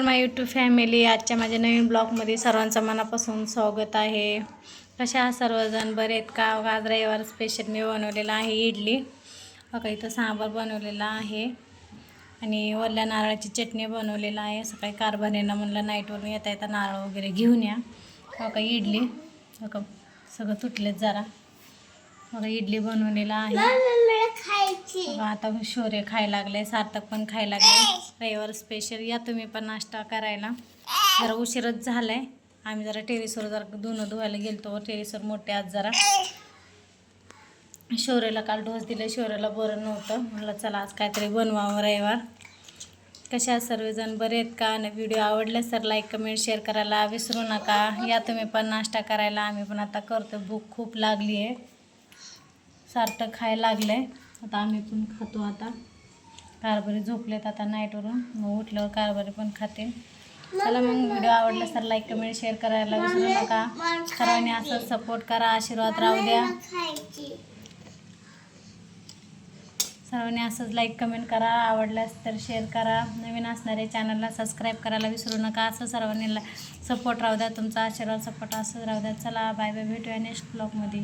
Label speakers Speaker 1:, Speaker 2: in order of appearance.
Speaker 1: नमस्कार माय YouTube family आजच्या माझ्या नवीन ब्लॉगमध्ये सर्वांचं मनापासून स्वागत आहे. कशा सर्वजण? बरे आहेत का? आज रविवार स्पेशल मी बनवलेला आहे इडली. बघा इथं सांबार बनवलेला आहे. आणि वरल्या नारळाची चटणी बनवलेला आहे. सकाळी कारभारीनं म्हणलं नाईटवरून येता येता नारळ वगैरे घेऊन या. बघा इडली. बघा सगळं तुटलेत जरा. बघा इडली बनवलेला आहे. बघा, आता शोरे खायला लागले सार्थक पण खायला लागले. रविवार स्पेशल या तुम्ही पण नाश्ता करायला. जरा उशीरच झालाय. आम्ही जरा टेरेसवर जरा धुणं धुवायला गेलतो टेरेसवर मोठे आज जरा. शौर्यला काल डोस दिले शौर्याला बरं नव्हतं. म्हणलं चला आज काहीतरी बनवावं रविवार. कशा सर्वजण? बरे आहेत का? आणि व्हिडिओ आवडले तर लाईक कमेंट शेअर करायला विसरू नका. या तुम्ही पण नाश्ता करायला. आम्ही पण आता करतो भूक खूप लागली आहे सार्थक खायला लागलं आहे आता आम्ही पण खातो आता. कारभारी झोपलेत आता नाईटवरून मग उठल्यावर कारभारी पण खाते. चला मग व्हिडिओ आवडला तर लाईक कमेंट शेअर करायला विसरू नका. सर्वांनी असं सपोर्ट करा आशीर्वाद राहू द्या. सर्वांनी असंच लाईक कमेंट करा. आवडल्यास तर शेअर करा. नवीन असणारे चॅनलला सबस्क्राईब करायला विसरू नका. असं सर्वांनी सपोर्ट राहू द्या. तुमचा आशीर्वाद सपोर्ट असंच राहू द्या. चला बाय बाय भेटूया नेक्स्ट ब्लॉगमध्ये